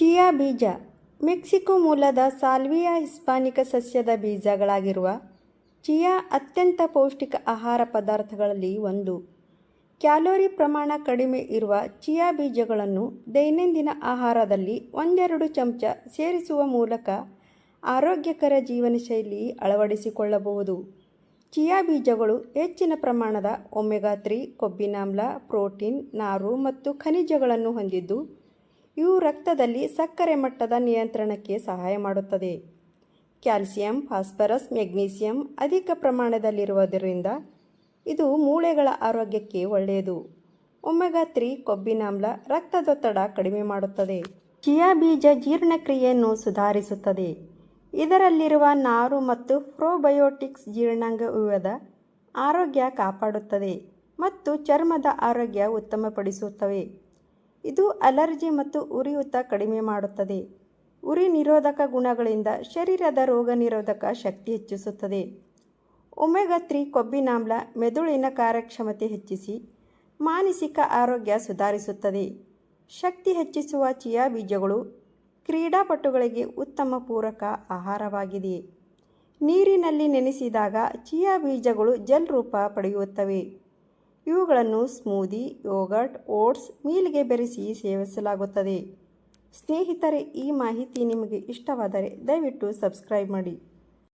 Chia ಬೀಜ, Mexico ಮೂಲದ ಸಾಲ್ವಿಯಾ ಹಿಸ್ಪಾನಿಕ ಸಸ್ಯದ ಬೀಜಗಳಾಗಿರುವ ಚಿಯಾ ಅತ್ಯಂತ ಪೌಷ್ಟಿಕ ಆಹಾರ ಪದಾರ್ಥಗಳಲ್ಲಿ ಒಂದು. ಕ್ಯಾಲೋರಿ ಪ್ರಮಾಣ ಕಡಿಮೆ ಇರುವ ಚಿಯಾ ಬೀಜಗಳನ್ನು ದೈನಂದಿನ ಆಹಾರದಲ್ಲಿ ಒಂದೆರಡು ಚಮಚ ಸೇರಿಸುವ ಮೂಲಕ ಆರೋಗ್ಯಕರ ಜೀವನಶೈಲಿ ಅಳವಡಿಸಿಕೊಳ್ಳಬಹುದು. ಚಿಯಾ ಬೀಜಗಳು ಹೆಚ್ಚಿನ ಪ್ರಮಾಣದ ಒಮೆಗಾ ತ್ರೀ ಕೊಬ್ಬಿನಾಮ್ಲ, ಪ್ರೋಟೀನ್, ನಾರು ಮತ್ತು ಖನಿಜಗಳನ್ನು ಹೊಂದಿದ್ದು ಇವು ರಕ್ತದಲ್ಲಿ ಸಕ್ಕರೆ ಮಟ್ಟದ ನಿಯಂತ್ರಣಕ್ಕೆ ಸಹಾಯ ಮಾಡುತ್ತದೆ. ಕ್ಯಾಲ್ಸಿಯಂ, ಫಾಸ್ಫರಸ್, ಮೆಗ್ನೀಸಿಯಂ ಅಧಿಕ ಪ್ರಮಾಣದಲ್ಲಿರುವುದರಿಂದ ಇದು ಮೂಳೆಗಳ ಆರೋಗ್ಯಕ್ಕೆ ಒಳ್ಳೆಯದು. ಒಮೆಗಾ ತ್ರೀ ಕೊಬ್ಬಿನಾಮ್ಲ ರಕ್ತದೊತ್ತಡ ಕಡಿಮೆ ಮಾಡುತ್ತದೆ. ಚಿಯಾ ಬೀಜ ಜೀರ್ಣಕ್ರಿಯೆಯನ್ನು ಸುಧಾರಿಸುತ್ತದೆ. ಇದರಲ್ಲಿರುವ ನಾರು ಮತ್ತು ಪ್ರೋಬಯೋಟಿಕ್ಸ್ ಜೀರ್ಣಾಂಗ ವ್ಯೂಹದ ಆರೋಗ್ಯ ಕಾಪಾಡುತ್ತದೆ ಮತ್ತು ಚರ್ಮದ ಆರೋಗ್ಯ ಉತ್ತಮಪಡಿಸುತ್ತವೆ. ಇದು ಅಲರ್ಜಿ ಮತ್ತು ಉರಿಯೂತ ಕಡಿಮೆ ಮಾಡುತ್ತದೆ. ಉರಿ ನಿರೋಧಕ ಗುಣಗಳಿಂದ ಶರೀರದ ರೋಗ ನಿರೋಧಕ ಶಕ್ತಿ ಹೆಚ್ಚಿಸುತ್ತದೆ. ಒಮೆಗಾ ತ್ರೀ ಕೊಬ್ಬಿನಾಮ್ಲ ಮೆದುಳಿನ ಕಾರ್ಯಕ್ಷಮತೆ ಹೆಚ್ಚಿಸಿ ಮಾನಸಿಕ ಆರೋಗ್ಯ ಸುಧಾರಿಸುತ್ತದೆ. ಶಕ್ತಿ ಹೆಚ್ಚಿಸುವ ಚಿಯಾ ಬೀಜಗಳು ಕ್ರೀಡಾಪಟುಗಳಿಗೆ ಉತ್ತಮ ಪೂರಕ ಆಹಾರವಾಗಿದೆ. ನೀರಿನಲ್ಲಿ ನೆನೆಸಿದಾಗ ಚಿಯಾ ಬೀಜಗಳು ಜಲ್ ರೂಪ ಪಡೆಯುತ್ತವೆ. ಇವುಗಳನ್ನು ಸ್ಮೂದಿ, ಯೋಗರ್ಟ್, ಓಟ್ಸ್, ಮೀಲ್ಗೆ ಬೆರೆಸಿ ಸೇವಿಸಲಾಗುತ್ತದೆ. ಸ್ನೇಹಿತರೆ, ಈ ಮಾಹಿತಿ ನಿಮಗೆ ಇಷ್ಟವಾದರೆ ದಯವಿಟ್ಟು ಸಬ್ಸ್ಕ್ರೈಬ್ ಮಾಡಿ.